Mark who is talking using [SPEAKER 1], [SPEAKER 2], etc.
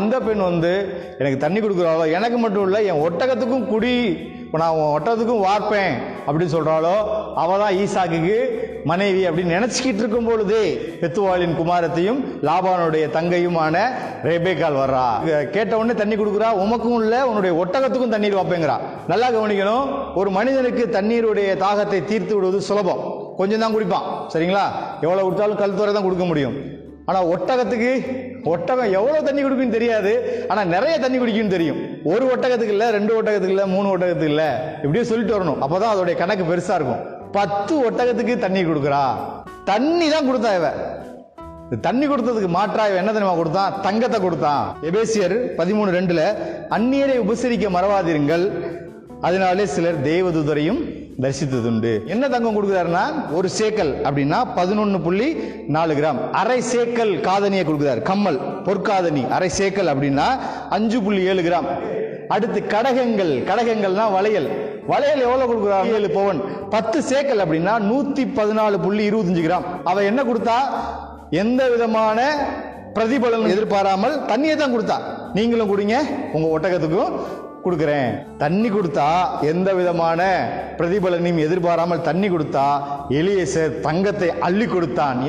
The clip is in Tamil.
[SPEAKER 1] எந்த பெண் வந்து எனக்கு தண்ணி கொடுக்குறாளோ எனக்கு மட்டும் இல்லை என் ஒட்டகத்துக்கும் குடி. இப்போ நான் உன் ஒட்டகத்துக்கும் வார்ப்பேன் அப்படின்னு சொல்கிறாளோ அவள் தான் ஈசாக்குக்கு மனைவி அப்படின்னு நினச்சிக்கிட்டு இருக்கும் பொழுதே பெத்துவாளின் குமாரத்தையும் லாபானுடைய தங்கையுமான ரேபேக்கால் வர்றா. கேட்ட உடனே தண்ணி கொடுக்குறா உமக்கும் இல்லை உன்னுடைய ஒட்டகத்துக்கும் தண்ணீர் வைப்பேங்கிறா. நல்லா கவனிக்கணும் ஒரு மனிதனுக்கு தண்ணீருடைய தாகத்தை தீர்த்து விடுவது சுலபம். கொஞ்சம் தான் குடிப்பான் சரிங்களா? எவ்வளோ கொடுத்தாலும் கல் துறை தான் கொடுக்க முடியும். ஆனா ஒட்டகத்துக்கு ஒட்டகம் எவ்வளவு தண்ணி குடிக்கும்னு தெரியாது. ஆனா நிறைய தண்ணி குடிக்கும்னு தெரியும். ஒரு ஒட்டகத்துக்கு இல்ல ரெண்டு ஒட்டகத்துக்கு இல்ல மூணு ஒட்டகத்துக்கு இல்ல. இப்படியே சொல்லிட்டு வரணும். அப்பதான் அதோடைய கணக்கு பெருசா இருக்கும். பத்து ஒட்டகத்துக்கு தண்ணி கொடுக்குறா. தண்ணி தான் கொடுத்தா இவ. தண்ணி கொடுத்ததுக்கு மாற்றா இவன் என்ன தெரியுமா கொடுத்தான்? தங்கத்தை கொடுத்தான். எபேசியர் பதிமூணு ரெண்டுல அந்நியரை உபசரிக்க மறவாதிருங்கள் அதனாலே சிலர் தேவதூதரையும் தரிசித்ததுண்டு. என்ன தங்கம் கொடுக்குறாருன்னா ஒரு சேக்கல் அப்படின்னா பதினொன்று புள்ளி நாலு கிராம். அரை சேக்கல் காதனியை கொடுக்குறாரு. கம்மல் பொற்காதணி அரை சேக்கல் அப்படின்னா அஞ்சு புள்ளி ஏழு கிராம். அடுத்து கடகங்கள் கடகங்கள்னா வளையல். வளையல் எவ்வளோ கொடுக்குறாங்க ஏழு பவன். பத்து சேக்கல் அப்படின்னா நூற்றி பதினாலு புள்ளி இருபத்தஞ்சு கிராம். அவள் என்ன கொடுத்தா? எந்த விதமான பிரதிபலன் எதிர்பாராமல் தண்ணியை தான் கொடுத்தா. நீங்களும் கொடுங்க. உங்கள் ஒட்டகத்துக்கும் கொடுக்குறேன். தண்ணி கொடுத்தா எந்த விதமான பிரதிபலனையும் எதிர்பாராமல் தண்ணி கொடுத்தா எலியேசர் தங்கத்தை அள்ளி கொடுத்தான்.